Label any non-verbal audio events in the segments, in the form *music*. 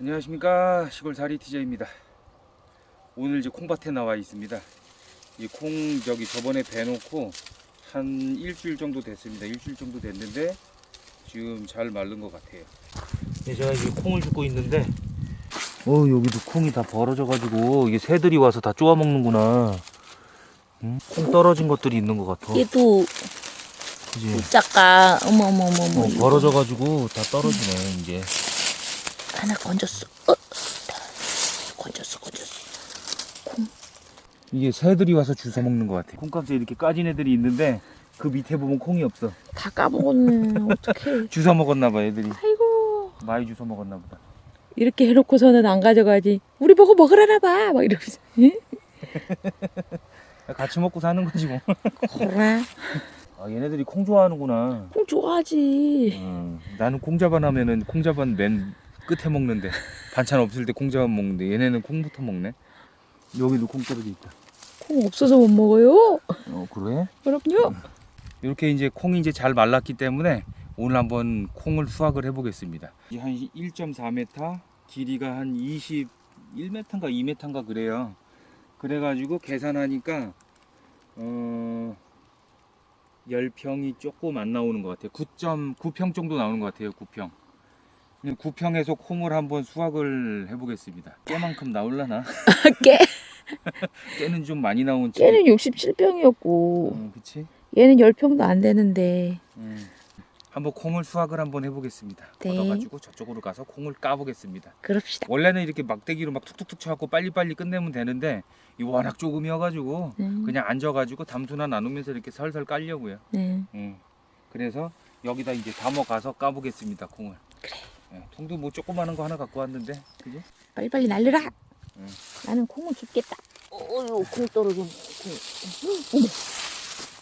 안녕하십니까. 시골살이 TJ입니다. 오늘 이제 콩밭에 나와 있습니다. 이 콩 저기 저번에 배놓고 한 일주일 정도 됐습니다. 일주일 정도 됐는데 지금 잘 마른 것 같아요. 네, 제가 이제 콩을 줍고 있는데 어 여기도 콩이 다 벌어져 가지고 이게 새들이 와서 다 쪼아 먹는구나. 응? 콩 떨어진 것들이 있는 것 같아. 얘도 그지 작가 어머 어머 어머 어머. 어, 벌어져 가지고 다 떨어지네 이제 하나 건졌어 어 건졌어 건졌어 이게 새들이 와서 주워 먹는 것 같아. 콩깍지에 이렇게 까진 애들이 있는데 그 밑에 보면 콩이 없어. 다 까먹었네 *laughs* 어떡해 주워 먹었나 봐 애들이. 아이고 많이 주워 먹었나 보다. 이렇게 해놓고서는 안 가져가지 우리 보고 먹으라나 봐 막 이러면서 응? *laughs* 같이 먹고 사는 거지 뭐. 그래 아 얘네들이 콩 좋아하는구나. 콩 좋아하지 음, 나는 콩자반 하면은 콩자반 맨 끝에 먹는데 반찬 없을 때 콩자반 먹는데 얘네는 콩부터 먹네. 여기도 콩 떨어져 있다. 콩 없어서 못 먹어요 어 그래? 그럼요 이렇게 이제 콩이 이제 잘 말랐기 때문에 오늘 한번 콩을 수확을 해보겠습니다. 이게 한 1.4m, 길이가 한 21m인가 2m인가 그래요. 그래가지고 계산하니까 어 10평이 조금 안 나오는 것 같아요. 9.9평 정도 나오는 것 같아요. 9평. 9평에서 콩을 한번 수확을 해보겠습니다. 깨만큼 나올라나? *laughs* 깨 *laughs* 깨는 좀 많이 나온 집. 깨는 67병이었고 어, 그치? 얘는 10평도 안 되는데 음. 한번 콩을 수확을 한번 해보겠습니다. 네. 걷어가지고 저쪽으로 가서 콩을 까보겠습니다. 그럽시다 원래는 이렇게 막대기로 막 툭툭툭 쳐갖고 빨리빨리 끝내면 되는데 이 워낙 조금이어가지고 음. 그냥 앉아가지고 담수나 나누면서 이렇게 설설 깔려고요. 네. 음. 그래서 여기다 이제 담아가서 까보겠습니다. 콩을. 그래. 예, 통도 뭐 조그마한 거 하나 갖고 왔는데, 그지? 빨리빨리 날려라. 응. 나는 콩을 줍겠다. 어유 콩 떨어졌네. 콩.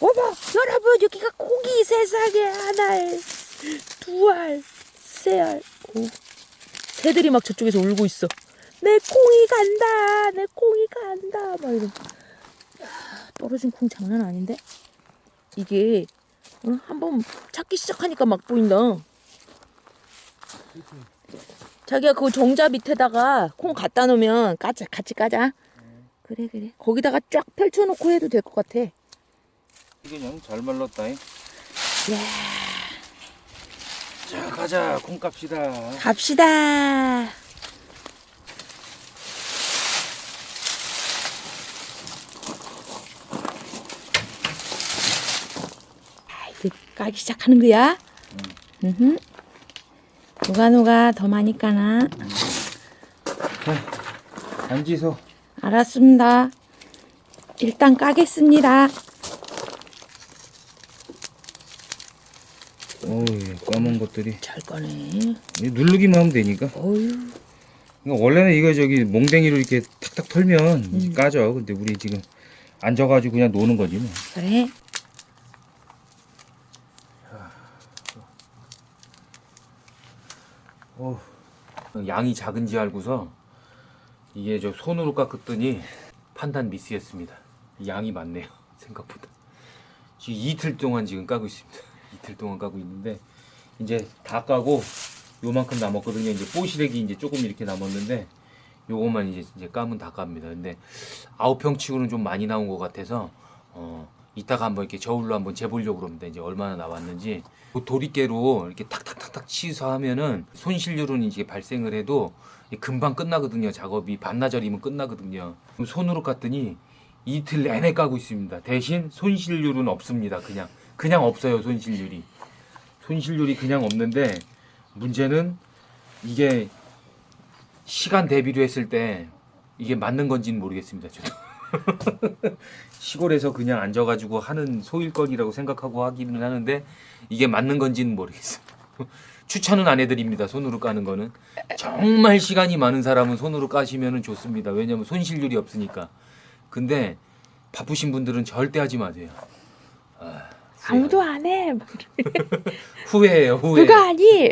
어머, 어머, 여러분 여기가 콩이 세상에 한 알, 두 알, 세 알. 오. 새들이 막 저쪽에서 울고 있어. 내 콩이 간다, 내 콩이 간다. 막 이러. 야, 떨어진 콩 장난 아닌데? 이게 어, 한번 찾기 시작하니까 막 보인다. 자기야 그 정자 밑에다가 콩 갖다 놓으면 까자 같이 까자. 그래 그래. 거기다가 쫙 펼쳐놓고 해도 될 것 같아. 이게 그냥 잘 말랐다. 잉. 야 자, 가자. 콩 깝시다. 갑시다. 아, 이제 까기 시작하는 거야. 음. 누가 누가 더 많이 까나? 앉이소. 알았습니다. 일단 까겠습니다. 어이, 까만 것들이. 잘 까네. 이 누르기만 하면 되니까. 어휴. 그러니까 원래는 이거 저기 몽댕이로 이렇게 탁탁 털면 이제 까져. 근데 우리 지금 앉아가지고 그냥 노는 거지 뭐. 그래. 어, 양이 작은지 알고서 이게 저 손으로 깎았더니 판단 미스였습니다. 양이 많네요. *laughs* 생각보다. 지금 이틀 동안 지금 까고 있습니다. *laughs* 이틀 동안 까고 있는데 이제 다 까고 요만큼 남았거든요. 이제 뽀시래기 이제 조금 이렇게 남았는데 요것만 이제 이제 까면 다 깝니다. 근데 아홉 평 치고는 좀 많이 나온 것 같아서 어 이따가 한번 이렇게 저울로 한번 재보려고 그럽니다. 이제 얼마나 나왔는지 그 도리깨로 이렇게 탁탁탁탁 치수하면은 손실률은 이제 발생을 해도 금방 끝나거든요. 작업이 반나절이면 끝나거든요. 손으로 깠더니 이틀 내내 까고 있습니다. 대신 손실률은 없습니다. 그냥 그냥 없어요. 손실률이 손실률이 그냥 없는데 문제는 이게 시간 대비로 했을 때 이게 맞는 건지는 모르겠습니다. 저도. *laughs* 시골에서 그냥 앉아가지고 하는 소일거리라고 생각하고 하기는 하는데 이게 맞는 건지는 모르겠어요. *laughs* 추천은 안 해드립니다. 손으로 까는 거는 정말 시간이 많은 사람은 손으로 까시면 좋습니다. 왜냐면 손실률이 없으니까. 근데 바쁘신 분들은 절대 하지 마세요. 아, 아무도 안 해. *laughs* 후회해요. 후회. 누가 하니?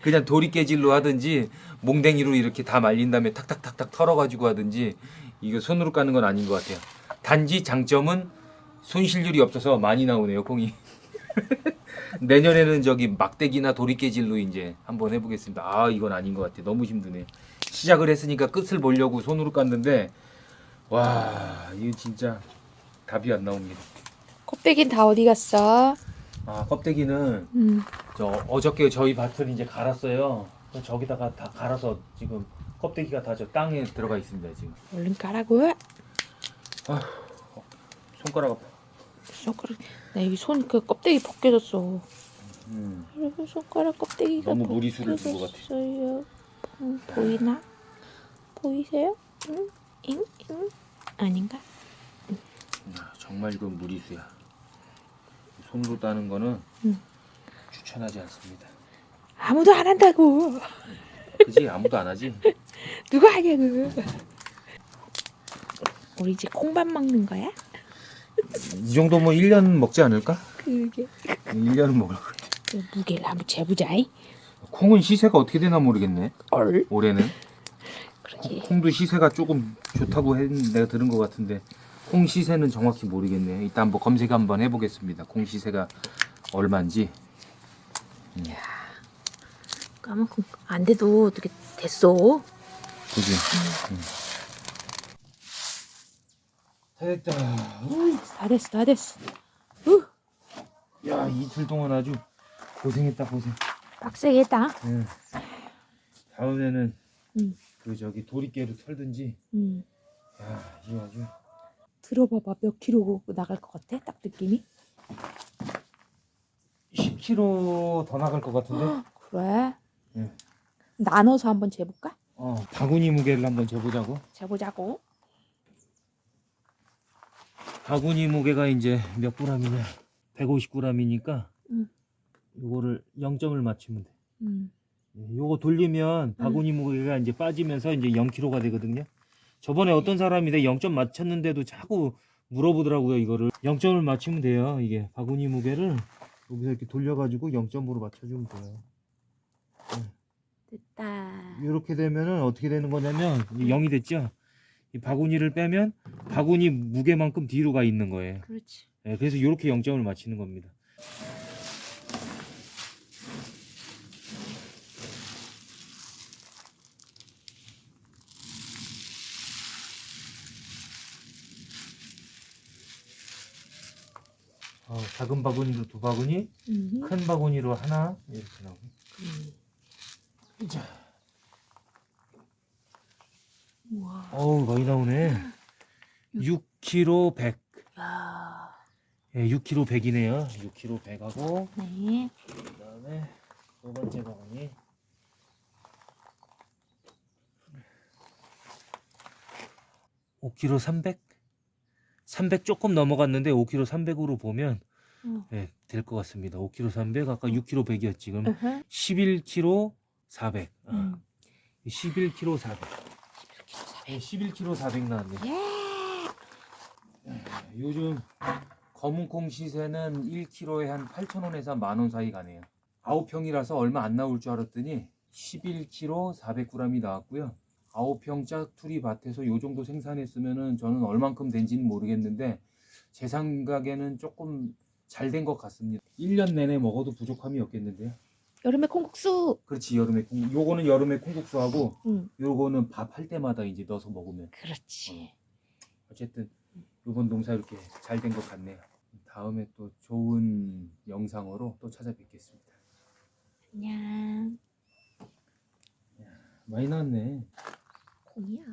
그냥 도리깨질로 하든지 몽댕이로 이렇게 다 말린 다음에 탁탁탁탁 털어가지고 하든지 이거 손으로 까는 건 아닌 것 같아요. 단지 장점은 손실률이 없어서 많이 나오네요 콩이. *laughs* 내년에는 저기 막대기나 도리깨질로 이제 한번 해보겠습니다. 아 이건 아닌 것 같아. 너무 힘드네. 시작을 했으니까 끝을 보려고 손으로 깠는데 와 이거 진짜 답이 안 나옵니다. 껍데기는 다 어디 갔어? 아 껍데기는 음. 저 어저께 저희 밭을 이제 갈았어요. 저기다가 다 갈아서 지금 껍데기가 다 저 땅에 들어가 있습니다 지금. 얼른 까라고. 손가락 아파. 손가락 나 여기 손 그 껍데기 벗겨졌어. 음. 손가락 껍데기가 너무 무리수를 준것 같아. 벗겨졌어요. 음, 보이나? 보이세요? 응? 응? 응? 아닌가? 야, 정말 이건 무리수야. 손으로 따는 거는 음. 추천하지 않습니다. 아무도 안 한다고. 그지 아무도 안 하지. 누가 하냐고. 우리 이제 콩밥 먹는 거야? 이 정도면 뭐 1년 먹지 않을까? 그게 1년은 먹을 거야. 그 무게를 한번 재보자이. 콩은 시세가 어떻게 되나 모르겠네. 얼. 올해는 그러게. 콩도 시세가 조금 좋다고 했, 내가 들은 것 같은데 콩 시세는 정확히 모르겠네. 일단 한번 검색 한번 해보겠습니다. 콩 시세가 얼마인지. 까만콩 안 돼도 어떻게 됐어? 그지. 응. 다 됐다. 다 됐어, 다 됐어. 후, 야 이틀 동안 아주 고생했다 고생. 빡세게 했다. 응. 다음에는 응. 그 저기 도리깨로 털든지. 음. 야 이거 아주 들어봐봐 몇 킬로 나갈 것 같아? 딱 느낌이? 10kg 더 나갈 것 같은데. *gasps* 그래. 응. 나눠서 한번 재볼까? 어 바구니 무게를 한번 재보자고. 재보자고. 바구니 무게가 이제 몇 g이냐? 150g이니까 응. 요거를 0점을 맞추면 돼. 음. 예, 요거 돌리면 바구니 무게가 이제 빠지면서 이제 0kg가 되거든요. 저번에 어떤 사람이 내 0점 맞췄는데도 자꾸 물어보더라고요, 이거를. 0점을 맞추면 돼요. 이게 바구니 무게를 여기서 이렇게 돌려가지고 0점으로 맞춰주면 돼요. 됐다. 이렇게 되면은 어떻게 되는 거냐면 0이 됐죠? 이 바구니를 빼면 바구니 무게만큼 뒤로 가 있는 거예요. 그렇지. 예, 그래서 이렇게 0점을 맞히는 겁니다. 어, 작은 바구니로 두 바구니, 음. 큰 바구니로 하나 이렇게 나오고. 음. 자, 우와. 어우 많이 나오네. 6kg 100. 야. 예, 6kg 100이네요. 6kg 100하고 네. 그다음에 두 번째 바구니. 오 k g 300? 300 조금 넘어갔는데 5kg 300으로 보면 어. 예, 될 것 같습니다. 5kg 300 아까 6kg 100이었지 지금 으흠. 11kg 400. 어, 음. 11kg 400. 예, 11kg 400 나왔네. 예. 요즘 검은콩 시세는 1kg에 한 8,000원에서 만 원 사이 가네요. 9평이라서 얼마 안 나올 줄 알았더니 11kg 400g이 나왔고요. 9평 짜투리 밭에서 요 정도 생산했으면은 저는 얼만큼 된지는 모르겠는데 제 생각에는 조금 잘 된 것 같습니다. 1년 내내 먹어도 부족함이 없겠는데요. 여름에 콩국수. 그렇지 여름에 콩 요거는 여름에 콩국수하고 응. 요거는 밥 할 때마다 이제 넣어서 먹으면 그렇지. 어쨌든 이번 농사 이렇게 잘 된 것 같네요. 다음에 또 좋은 영상으로 또 찾아뵙겠습니다. 안녕. 많이 나왔네. 콩이야.